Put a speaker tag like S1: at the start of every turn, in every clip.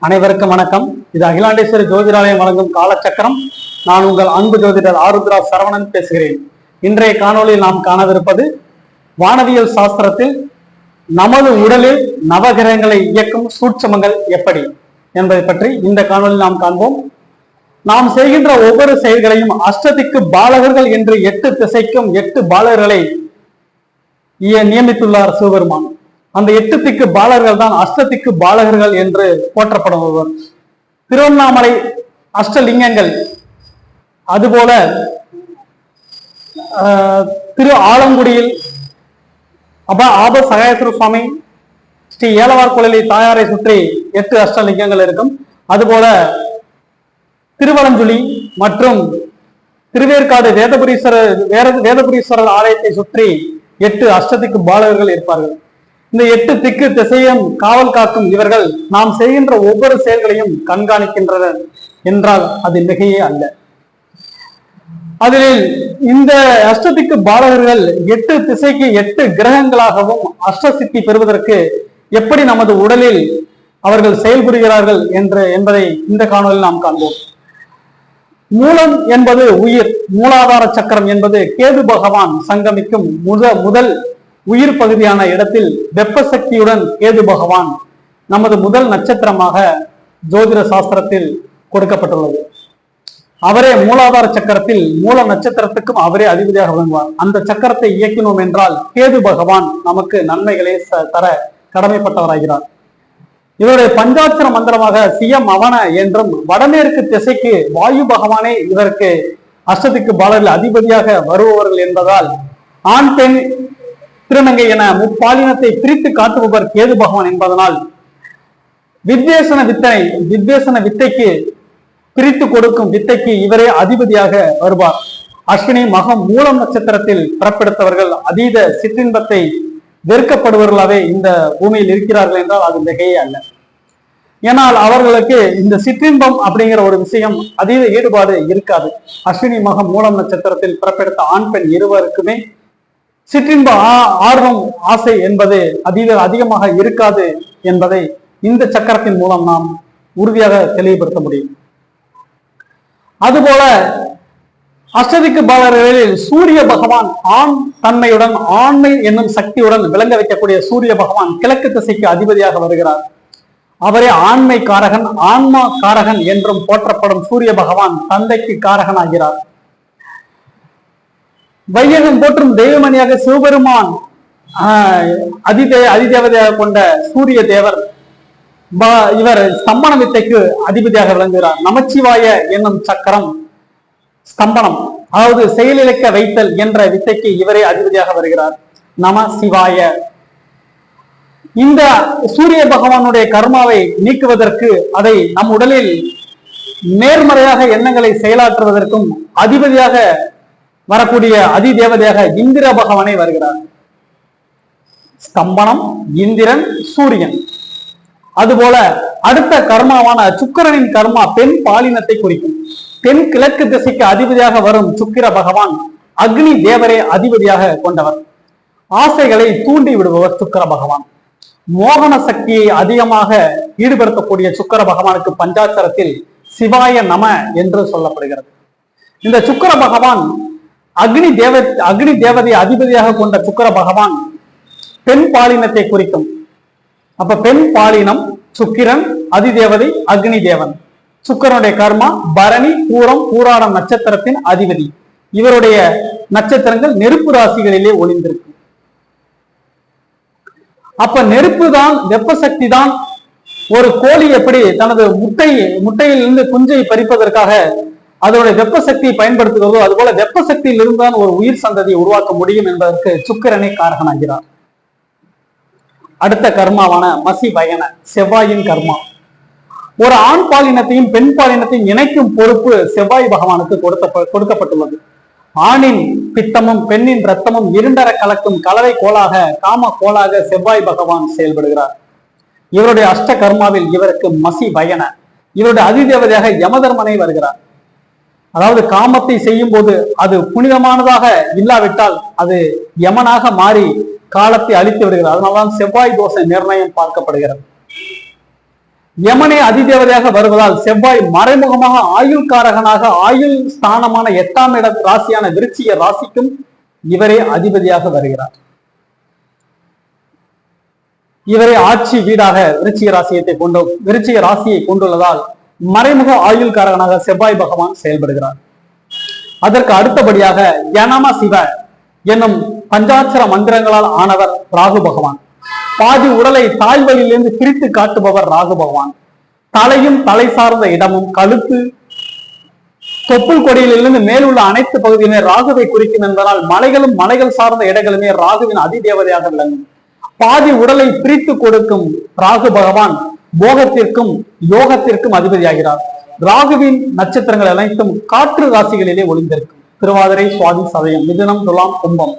S1: அனைவருக்கும் வணக்கம். இது அகிலாண்டேஸ்வரி ஜோதிடாலயம் வழங்கும் காலச்சக்கரம். நான் உங்கள் அன்பு ஜோதிடர் ஆருத்ரா சரவணன் பேசுகிறேன். இன்றைய காணொளியில் நாம் காணவிருப்பது வானவியல் சாஸ்திரத்தில் நமது உடலில் நவகிரகங்களை இயக்கும் சூட்சமங்கள் எப்படி என்பதை பற்றி இந்த காணொளியில் நாம் காண்போம். நாம் செய்கின்ற ஒவ்வொரு செயல்களையும் அஷ்டதிக்கு பாலகர்கள் என்று எட்டு திசைக்கும் எட்டு பாலகர்களை இய- நியமித்துள்ளார் சிவபெருமான். அந்த எட்டு திக்கு பாலகர்கள் தான் அஷ்டதிக்கு பாலகர்கள் என்று போற்றப்படுபவர். திருவண்ணாமலை அஷ்டலிங்கங்கள் அதுபோல ஆஹ், திரு ஆலங்குடியில் அப ஆப சகாயத்திரு சுவாமி ஸ்ரீ ஏலவார் கோயிலை தாயாரை சுற்றி எட்டு அஷ்டலிங்கங்கள் இருக்கும். அதுபோல திருவலஞ்சுழி மற்றும் திருவேற்காடு வேதபுரீஸ்வரர் வேத வேதபுரீஸ்வரர் ஆலயத்தை சுற்றி எட்டு அஷ்டதிக்கு பாலகர்கள் இருப்பார்கள். இந்த எட்டு திக்கு திசையும் காவல் காக்கும் இவர்கள் நாம் செய்கின்ற ஒவ்வொரு செயல்களையும் கண்காணிக்கின்றனர் என்றால் அது மிகையே அல்ல. அதில் இந்த அஷ்டதிக்கு பாலகர்கள் எட்டு திசைக்கு எட்டு கிரகங்களாகவும் அஷ்டசித்தி பெறுவதற்கு எப்படி நமது உடலில் அவர்கள் செயல்புரிகிறார்கள் என்று என்பதை இந்த காணொலியில் நாம் காண்போம். மூலம் என்பது உயிர் மூலாதார சக்கரம் என்பது கேது பகவான் சங்கமிக்கும் முத முதல் உயிர் பகுதியான இடத்தில் வெப்ப சக்தியுடன் கேது பகவான் நமது முதல் நட்சத்திரமாக ஜோதிட சாஸ்திரத்தில் கொடுக்கப்பட்டுள்ளது. அவரே மூலாதார சக்கரத்தில் மூல நட்சத்திரத்துக்கும் அவரே அதிபதியாக விளங்குவார். அந்த சக்கரத்தை இயக்கினோம் என்றால் கேது பகவான் நமக்கு நன்மைகளை ச- தர கடமைப்பட்டவராகிறார். இவருடைய பஞ்சாட்சர மந்திரமாக சியம் அவன என்றும் வடமேற்கு திசைக்கு வாயு பகவானே இதற்கு அஷ்டத்துக்கு பாலர்கள் அதிபதியாக வருபவர்கள் என்பதால் ஆண் பெண் திருநங்கை என முப்பாலினத்தை பிரித்து காட்டுபவர் கேது பகவான் என்பதனால் வித்வேசன வித்தை வித்வேசன வித்தைக்கு பிரித்து கொடுக்கும் வித்தைக்கு இவரே அதிபதியாக வருவார். அஸ்வினி மகம் மூலம் நட்சத்திரத்தில் பிறப்பெடுத்தவர்கள் அதீத சிற்றின்பத்தை வெறுக்கப்படுபவர்களாவே இந்த பூமியில் இருக்கிறார்கள் என்றால் அது மிகையே அல்ல. ஏனால் அவர்களுக்கு இந்த சிற்றின்பம் அப்படிங்கிற ஒரு விஷயம் அதீத ஈடுபாடு இருக்காது. அஸ்வினி மகம் மூலம் நட்சத்திரத்தில் பிறப்பெடுத்த ஆண் பெண் இருவருக்குமே சிற்றின்ப ஆர்வம் ஆசை என்பது அதீத அதிகமாக இருக்காது என்பதை இந்த சக்கரத்தின் மூலம் நாம் உறுதியாக தெளிவுபடுத்த முடியும். அதுபோல அஷ்டதிக்கு பாலர்களில் சூரிய பகவான் ஆண் தன்மையுடன் ஆண்மை என்னும் சக்தியுடன் விளங்க வைக்கக்கூடிய சூரிய பகவான் கிழக்கு திசைக்கு அதிபதியாக வருகிறார். அவரே ஆண்மை காரகன் ஆன்மா காரகன் என்றும் போற்றப்படும் சூரிய பகவான் தந்தைக்கு காரகன் ஆகிறார் வையகம் போற்றும் தெய்வமணியாக சிவபெருமான் ஆஹ், அதிதே அதிதேவதையாக கொண்ட சூரிய தேவர் இவர் ஸ்தம்பன வித்தைக்கு அதிபதியாக விளங்குகிறார். நமச்சிவாய என்னும் சக்கரம் ஸ்தம்பனம் அதாவது செயலிழக்க வைத்தல் என்ற வித்தைக்கு இவரே அதிபதியாக வருகிறார். நம சிவாய. இந்த சூரிய பகவானுடைய கர்மாவை நீக்குவதற்கு அதை நம் உடலில் நேர்மறையாக எண்ணங்களை செயலாற்றுவதற்கும் அதிபதியாக வரக்கூடிய அதிதேவதையாக இந்திர பகவானே வருகிறார். ஸ்தம்பனம் இந்திரன் சூரியன். அதுபோல அடுத்த கர்மாவான சுக்கிரனின் கர்மா பெண் பாலினத்தை குறிக்கும். பெண் கிழக்கு திசைக்கு அதிபதியாக வரும் சுக்கிர பகவான் அக்னி தேவரே அதிபதியாக கொண்டவர். ஆசைகளை தூண்டி விடுபவர் சுக்கிர பகவான். மோகன சக்தியை அதிகமாக ஈடுபடுத்தக்கூடிய சுக்கிர பகவானுக்கு பஞ்சாட்சரத்தில் சிவாய நம என்று சொல்லப்படுகிறது. இந்த சுக்கிர பகவான் அக்னி தேவ அக்னி தேவதையை அதிபதியாக கொண்ட சுக்கிர பகவான் பெண் பாலினத்தை குறிக்கும். அப்ப பெண் பாலினம் சுக்கிரன் அதிதேவதை அக்னி தேவன். சுக்கிரனுடைய கர்மா பரணி பூரம் பூராடம் நட்சத்திரத்தின் அதிபதி. இவருடைய நட்சத்திரங்கள் நெருப்பு ராசிகளிலே ஒளிந்திருக்கு அப்ப நெருப்பு தான் வெப்ப சக்தி தான் ஒரு கோழி எப்படி தனது முட்டை முட்டையிலிருந்து குஞ்சை பறிப்பதற்காக அதனுடைய வெப்ப சக்தியை பயன்படுத்துகிறதோ அதுபோல வெப்ப சக்தியில் இருந்தால் ஒரு உயிர் சந்ததியை உருவாக்க முடியும் என்பதற்கு சுக்கிரனே காரகனாகிறார். அடுத்த கர்மாவான மசி பயன செவ்வாயின் கர்மா. ஒரு ஆண் பாலினத்தையும் பெண் பாலினத்தையும் இணைக்கும் பொறுப்பு செவ்வாய் பகவானுக்கு கொடுத்த கொடுக்கப்பட்டுள்ளது. ஆணின் பித்தமும் பெண்ணின் ரத்தமும் இருண்டர கலக்கும் கலவை கோலாக காம கோலாக செவ்வாய் பகவான் செயல்படுகிறார். இவருடைய அஷ்ட கர்மாவில் இவருக்கு மசி பயன இவருடைய அதிதேவதையாக யமதர்மனை வருகிறார். அதாவது காமத்தை செய்யும் போது அது புனிதமானதாக இல்லாவிட்டால் அது யமனாக மாறி காலத்தை அழித்து விடுகிறது. அதனால்தான் செவ்வாய் தோசை நிர்ணயம் பார்க்கப்படுகிறது. யமனே அதிதேவதையாக வருவதால் செவ்வாய் மறைமுகமாக ஆயுள்காரகனாக ஆயுள் ஸ்தானமான எட்டாம் இட ராசியான விருச்சிய ராசிக்கும் இவரே அதிபதியாக வருகிறார். இவரே ஆட்சி வீடாக விருச்சிக ராசியத்தை கொண்டு விருச்சிக ராசியை கொண்டுள்ளதால் மறைமுக ஆயுள்காரகனாக செவ்வாய் பகவான் செயல்படுகிறார். அதற்கு அடுத்தபடியாக யனம சிவ என்னும் பஞ்சாட்சர மந்திரங்களால் ஆனவர் ராகு பகவான். பாதி உடலை தாய் வழியிலிருந்து பிரித்து காட்டுபவர் ராகு பகவான். தலையும் தலை சார்ந்த இடமும் கழுத்து தொப்புள் கொடியிலிருந்து மேலுள்ள அனைத்து பகுதியுமே ராகுவை குறிக்கும் என்பதால் மலைகளும் மலைகள் சார்ந்த இடங்களுமே ராகுவின் அதிதேவதையாக விளங்கும். பாதி உடலை பிரித்து கொடுக்கும் ராகு பகவான் போகத்திற்கும் யோகத்திற்கும் அதிபதியாகிறார். ராகுவின் நட்சத்திரங்கள் அனைத்தும் காற்று ராசிகளிலே ஒளிந்திருக்கும் திருவாதிரை சுவாதி சதயம் மிதுனம் துலாம் கும்பம்.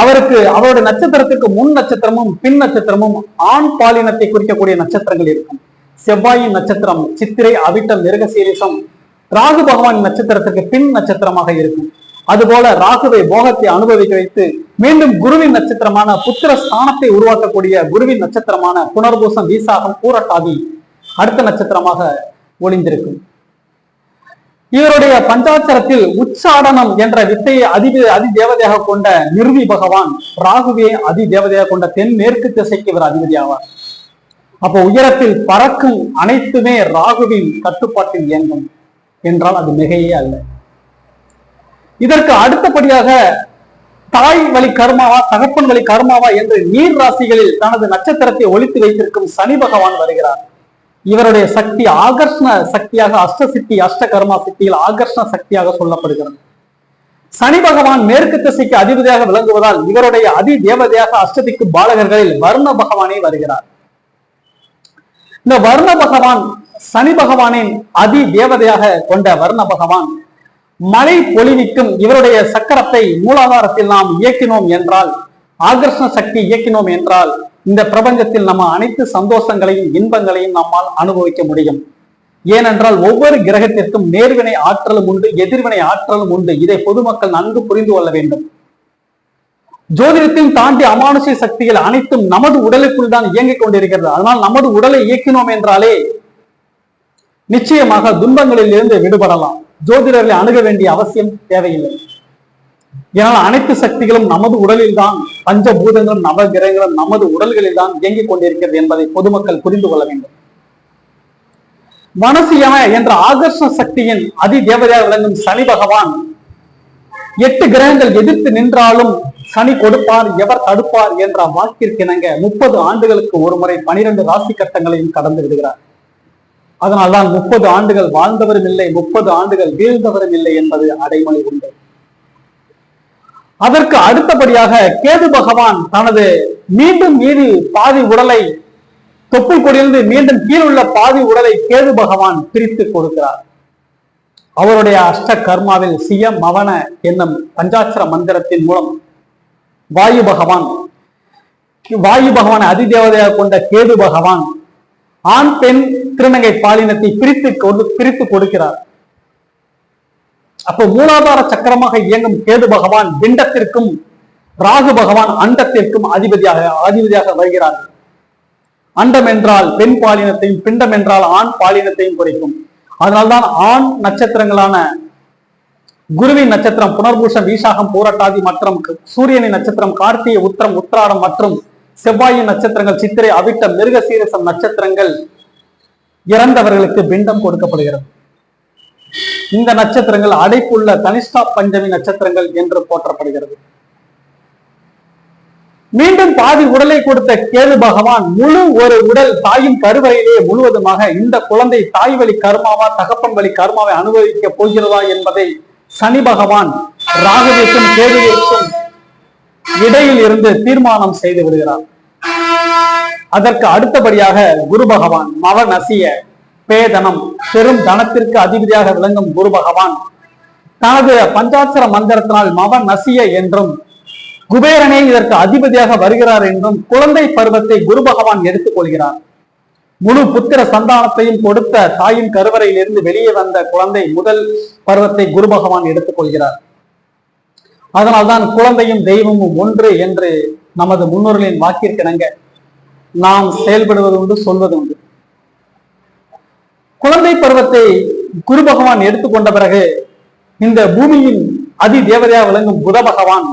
S1: அவருக்கு அவருடைய நட்சத்திரத்துக்கு முன் நட்சத்திரமும் பின் நட்சத்திரமும் ஆண் பாலினத்தை குறிக்கக்கூடிய நட்சத்திரங்கள் இருக்கும். செவ்வாயின் நட்சத்திரம் சித்திரை அவிட்டம் மிருகசீரிசம் ராகு பகவான் நட்சத்திரத்துக்கு பின் நட்சத்திரமாக இருக்கும். அதுபோல ராகுவை போகத்தை அனுபவிக்க வைத்து மீண்டும் குருவின் நட்சத்திரமான புத்திர ஸ்தானத்தை உருவாக்கக்கூடிய குருவின் நட்சத்திரமான புனர்பூசம் வீசாகம் பூரட்டாதி அடுத்த நட்சத்திரமாக ஒளிந்திருக்கும். இவருடைய பஞ்சாட்சரத்தில் உச்சாடனம் என்ற வித்தையை அதி அதி தேவதையாக கொண்ட நிறுவி பகவான் ராகுவியை அதி தேவதையாக கொண்ட தென்மேற்கு திசைக்கு இவர் அதிபதி ஆவார் அப்போ உயரத்தில் பறக்கும் அனைத்துமே ராகுவின் கட்டுப்பாட்டில் இயங்கும். என்றால் அது மிகையே அல்ல. இதற்கு அடுத்தபடியாக தாய் வழி கர்மாவா தகப்பன் வழி கர்மாவா என்று நீர் ராசிகளில் தனது நட்சத்திரத்தை ஒழித்து வைத்திருக்கும் சனி பகவான் வருகிறார். இவருடைய சக்தி ஆகர்ஷண சக்தியாக அஷ்ட சித்தி அஷ்ட கர்மா சித்தியில் ஆகர்ஷண சக்தியாக சொல்லப்படுகிறது. சனி பகவான் மேற்கு திசைக்கு அதிபதியாக விளங்குவதால் இவருடைய அதி தேவதையாக அஷ்டதிக்கு பாலகர்களில் வர்ண பகவானே வருகிறார். இந்த வர்ண பகவான் சனி பகவானின் அதி தேவதையாக கொண்ட வர்ண பகவான் மழை பொழிவிக்கும் இவருடைய சக்கரத்தை மூலாதாரத்தில் நாம் இயக்கினோம் என்றால் ஆகர்ஷண சக்தி இயக்கினோம் என்றால் இந்த பிரபஞ்சத்தில் நம்ம அனைத்து சந்தோஷங்களையும் இன்பங்களையும் நம்மால் அனுபவிக்க முடியும். ஏனென்றால் ஒவ்வொரு கிரகத்திற்கும் நேர்வினை ஆற்றலும் உண்டு எதிர்வினை ஆற்றலும் உண்டு. இதை பொதுமக்கள் நன்கு புரிந்து கொள்ள வேண்டும். ஜோதிடத்தையும் தாண்டி அமானுஷ சக்திகள் அனைத்தும் நமது உடலுக்குள் தான் இயங்கிக் கொண்டிருக்கிறது. அதனால் நமது உடலை இயக்கினோம் என்றாலே நிச்சயமாக துன்பங்களில் இருந்து விடுபடலாம். ஜோதிடர்களை அணுக வேண்டிய அவசியம் தேவையில்லை. ஏனால் அனைத்து சக்திகளும் நமது உடலில் தான் பஞ்சபூதங்களும் நவ கிரகங்களும் நமது உடல்களில் தான் இயங்கிக் கொண்டிருக்கிறது என்பதை பொதுமக்கள் புரிந்து கொள்ள வேண்டும். மனசியம என்ற ஆகர்ஷண சக்தியின் அதி தேவதையாக விளங்கும் சனி பகவான் எட்டு கிரகங்கள் எதிர்த்து நின்றாலும் சனி கொடுப்பார் எவர் தடுப்பார் என்ற வாக்கிற்கிணங்க முப்பது ஆண்டுகளுக்கு ஒரு முறை பனிரெண்டு ராசி கட்டங்களையும் கடந்து விடுகிறார். அதனால் தான் முப்பது ஆண்டுகள் வாழ்ந்தவரும் இல்லை முப்பது ஆண்டுகள் வீழ்ந்தவரும் இல்லை என்பது அடைமொழி உண்டு. அதற்கு அடுத்தபடியாக கேது பகவான் தனது மீண்டும் மீது பாதி உடலை தொப்புள் கொடியிலிருந்து மீண்டும் கீழுள்ள பாதி உடலை கேது பகவான் பிரித்து கொடுக்கிறார். அவருடைய அஷ்ட கர்மாவில் சிய மவன என்னும் பஞ்சாட்சர மந்திரத்தின் மூலம் வாயு பகவான் வாயு பகவான் அதிதேவதையாக கொண்ட கேது பகவான் ஆண் பெண் திருநங்கை பாலினத்தை பிரித்து கொண்டு பிரித்து கொடுக்கிறார். அப்போ மூலாதார சக்கரமாக இயங்கும் கேது பகவான் பிண்டத்திற்கும் ராகு பகவான் அண்டத்திற்கும் அதிபதியாக அதிபதியாக வருகிறார்கள் அண்டம் என்றால் பெண் பாலினத்தையும் பிண்டம் என்றால் ஆண் பாலினத்தையும் குறைக்கும். அதனால்தான் ஆண் நட்சத்திரங்களான குருவின் நட்சத்திரம் புனர்பூஷம் வீசாகம் பூரட்டாதி மற்றும் சூரியனின் நட்சத்திரம் கார்த்திகை உத்திரம் உத்திராடம் மற்றும் செவ்வாயின் நட்சத்திரங்கள் சித்திரை அவிட்ட மிருக சீரசம் நட்சத்திரங்கள் இறந்தவர்களுக்கு பிண்டம் கொடுக்கப்படுகிறது. இந்த நட்சத்திரங்கள் அடைப்புள்ள தனிஷ்டா பஞ்சமி நட்சத்திரங்கள் என்று போற்றப்படுகிறது. மீண்டும் பாதி உடலை கொடுத்த கேது பகவான் முழு ஒரு உடல் தாயின் கருவறையிலே முழுவதுமாக இந்த குழந்தை தாய் வழி கர்மாவா தகப்பன் வழி கர்மாவை அனுபவிக்க போகிறதா என்பதை சனி பகவான் ராகுவிற்கும் கேதுவிற்கும் இடையில் இருந்து தீர்மானம் செய்து விடுகிறார். அதற்கு அடுத்தபடியாக குரு பகவான் மவ நசிய பேதனம் பெரும் தனத்திற்கு அதிபதியாக விளங்கும் குரு பகவான் தனது பஞ்சாட்சர மந்திரத்தினால் மவ நசிய என்றும் குபேரனே இதற்கு அதிபதியாக வருகிறார் என்றும் குழந்தை பருவத்தை குரு பகவான் எடுத்துக் கொள்கிறார். முழு புத்திர சந்தானத்தையும் கொடுத்த தாயின் கருவறையிலிருந்து வெளியே வந்த குழந்தை முதல் பருவத்தை குரு பகவான் எடுத்துக் கொள்கிறார். அதனால்தான் குழந்தையும் தெய்வமும் ஒன்று என்று நமது முன்னோர்களின் வாக்கிற்கிணங்க நாம் செயல்படுவது உண்டு சொல்வது உண்டு. குழந்தை பருவத்தை குரு பகவான் எடுத்துக்கொண்ட பிறகு இந்த பூமியின் அதி தேவதையாக விளங்கும் புத பகவான்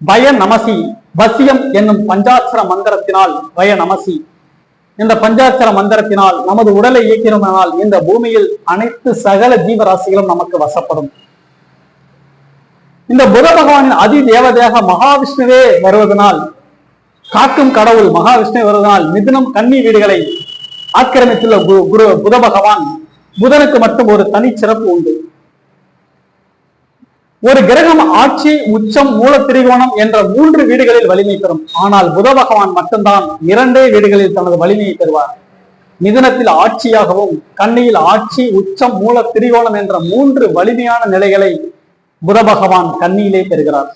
S1: பய நமசி வசியம் என்னும் பஞ்சாட்சர மந்திரத்தினால் பய நமசி. இந்த பஞ்சாட்சர மந்திரத்தினால் நமது உடலை இயக்கிறோமானால் இந்த பூமியில் அனைத்து சகல ஜீவராசிகளும் நமக்கு வசப்படும். இந்த புத பகவானின் அதி தேவதையாக மகாவிஷ்ணுவே வருவதனால் காக்கும் கடவுள் மகாவிஷ்ணு வருவதனால் மிதுனம் கன்னி வீடுகளை ஆக்கிரமித்துள்ள குரு புத பகவான் புதனுக்கு மட்டும் ஒரு தனி சிறப்பு உண்டு. ஒரு கிரகம் ஆட்சி உச்சம் மூல திரிகோணம் என்ற மூன்று வீடுகளில் வலிமை பெறும். ஆனால் புத பகவான் மட்டும்தான் இரண்டே வீடுகளில் தனது வலிமையை பெறுவார். மிதனத்தில் ஆட்சியாகவும் கண்ணியில் ஆட்சி உச்சம் மூல திரிகோணம் என்ற மூன்று வலிமையான நிலைகளை புத பகவான் கண்ணியிலே பெறுகிறார்.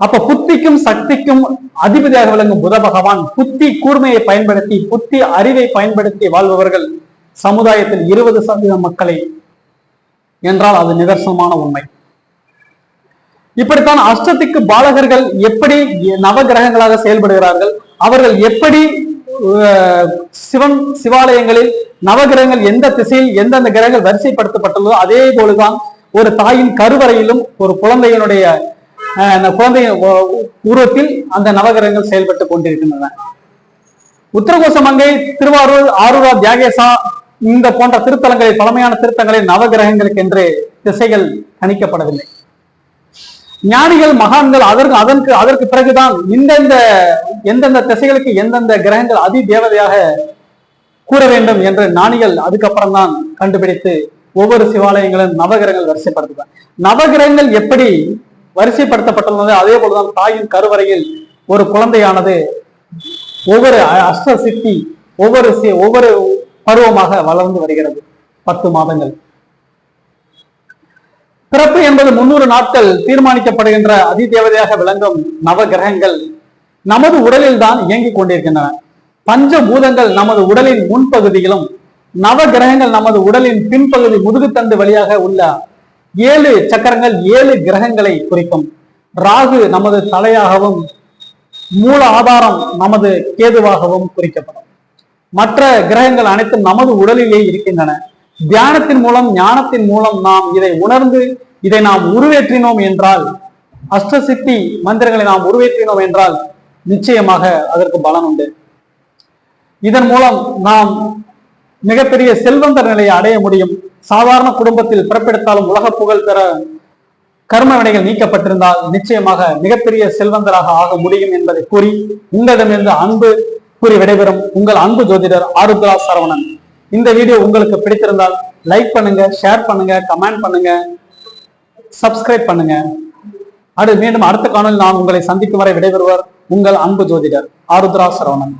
S1: அப்ப புத்திக்கும் சக்திக்கும் அதிபதியாக விளங்கும் புத பகவான் புத்தி கூர்மையை பயன்படுத்தி புத்தி அறிவை பயன்படுத்தி வாழ்பவர்கள் சமுதாயத்தில் இருபது சதவீத மக்களை என்றால் அது நிதர்சனமான உண்மை. இப்படித்தான் அஷ்டத்துக்கு பாலகர்கள் எப்படி நவ கிரகங்களாக செயல்படுகிறார்கள் அவர்கள் எப்படி சிவன் சிவாலயங்களில் நவகிரகங்கள் எந்த திசையில் எந்தெந்த கிரகங்கள் வரிசைப்படுத்தப்பட்டுள்ளதோ அதே போலதான் ஒரு தாயின் கருவறையிலும் ஒரு குழந்தையினுடைய குழந்தை உருவத்தில் அந்த நவகிரகங்கள் செயல்பட்டு கொண்டிருக்கின்றன. உத்தரகோச மங்கை திருவாரூர் ஆரூரா தியாகேசா இந்த போன்ற திருத்தலங்களில் பழமையான திருத்தங்களில் நவகிரகங்களுக்கு என்று திசைகள் கணிக்கப்படவில்லை. ஞானிகள் மகான்கள் அதற்கு அதற்கு அதற்கு பிறகுதான் இந்தெந்த எந்தெந்த திசைகளுக்கு எந்தெந்த கிரகங்கள் அதி தேவதையாக கூற வேண்டும் என்று ஞானிகள் அதுக்கப்புறம் தான் கண்டுபிடித்து ஒவ்வொரு சிவாலயங்களும் நவகிரகங்கள் வரிசைப்படுத்துகிறார் நவகிரகங்கள் எப்படி வரிசைப்படுத்தப்பட்டுள்ளது அதே போலதான் தாயின் கருவறையில் ஒரு குழந்தையானது ஒவ்வொரு அஷ்ட சித்தி ஒவ்வொரு ஒவ்வொரு பருவமாக வளர்ந்து வருகிறது. பத்து மாதங்கள். பிறப்பு என்பது முன்னூறு நாட்கள் தீர்மானிக்கப்படுகின்ற அதிதேவதையாக விளங்கும் நவ கிரகங்கள் நமது உடலில் தான் இயங்கிக் கொண்டிருக்கின்றன. பஞ்ச பூதங்கள் நமது உடலின் முன்பகுதியிலும் நவ கிரகங்கள் நமது உடலின் பின்பகுதி முதுகுத்தண்டு வழியாக உள்ள ஏழு சக்கரங்கள் ஏழு கிரகங்களை குறிக்கும். ராகு நமது தலையாகவும் மூல ஆதாரம் நமது கேதுவாகவும் குறிக்கப்படும். மற்ற கிரகங்கள் அனைத்தும் நமது உடலிலே இருக்கின்றன. தியானத்தின் மூலம் ஞானத்தின் மூலம் நாம் இதை உணர்ந்து இதை நாம் உருவேற்றினோம் என்றால் அஷ்டசித்தி மந்திரங்களை நாம் உருவேற்றினோம் என்றால் நிச்சயமாக அதற்கு பலன் உண்டு. இதன் மூலம் நாம் மிகப்பெரிய செல்வந்தர் நிலையை அடைய முடியும். சாதாரண குடும்பத்தில் பிறப்பெடுத்தாலும் உலக புகழ் பெற கர்ம வினைகள் நீக்கப்பட்டிருந்தால் நிச்சயமாக மிகப்பெரிய செல்வந்தராக ஆக முடியும் என்பதை கூறி உங்களிடமிருந்து அன்பு கூறி விடைபெறும் உங்கள் அன்பு ஜோதிடர் ஆருத்ரா சரவணன். இந்த வீடியோ உங்களுக்கு பிடித்திருந்தால் லைக் பண்ணுங்க ஷேர் பண்ணுங்க கமெண்ட் பண்ணுங்க சப்ஸ்கிரைப் பண்ணுங்க. அடுத்து மீண்டும் அடுத்த காணொலி நான் உங்களை சந்திக்கும் வரை விடைபெறுவர் உங்கள் அன்பு ஜோதிடர் ஆருத்ரா சரவணன்.